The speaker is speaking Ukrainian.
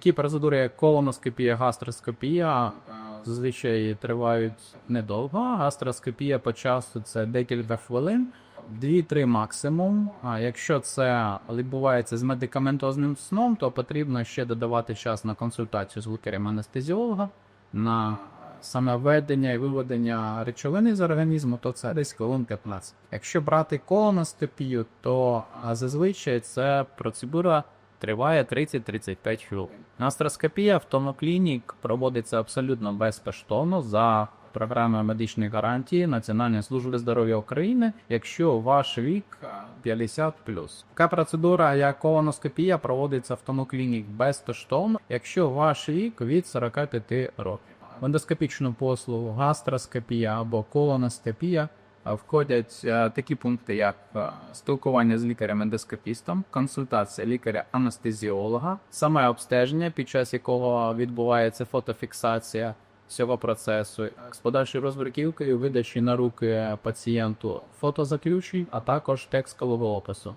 Такі процедури, як колоноскопія, гастроскопія, е, зазвичай тривають недовго. Гастроскопія по часу це декілька хвилин, 2-3 максимум. А якщо це відбувається з медикаментозним сном, то потрібно ще додавати час на консультацію з лікарем анестезіолога, на саме введення і виведення речовини з організму, то це десь хвилин 15. Якщо брати колоноскопію, то зазвичай це процедура триває 30-35 хвилин. Гастроскопія в Тоноклінік проводиться абсолютно безкоштовно за програмою медичної гарантії Національної служби здоров'я України, якщо ваш вік а, 50 Така процедура, як колоноскопія, проводиться в Тоноклінік безкоштовно, якщо ваш вік від 45 років. В ендоскопічну послугу гастроскопія або колоноскопія входять е, такі пункти, як е, спілкування з лікарем-ендоскопістом, консультація лікаря-анестезіолога, саме обстеження, під час якого відбувається фотофіксація всього процесу, з подальшою розбруківкою видачі на руки пацієнту фотозаключень, а також текстового опису.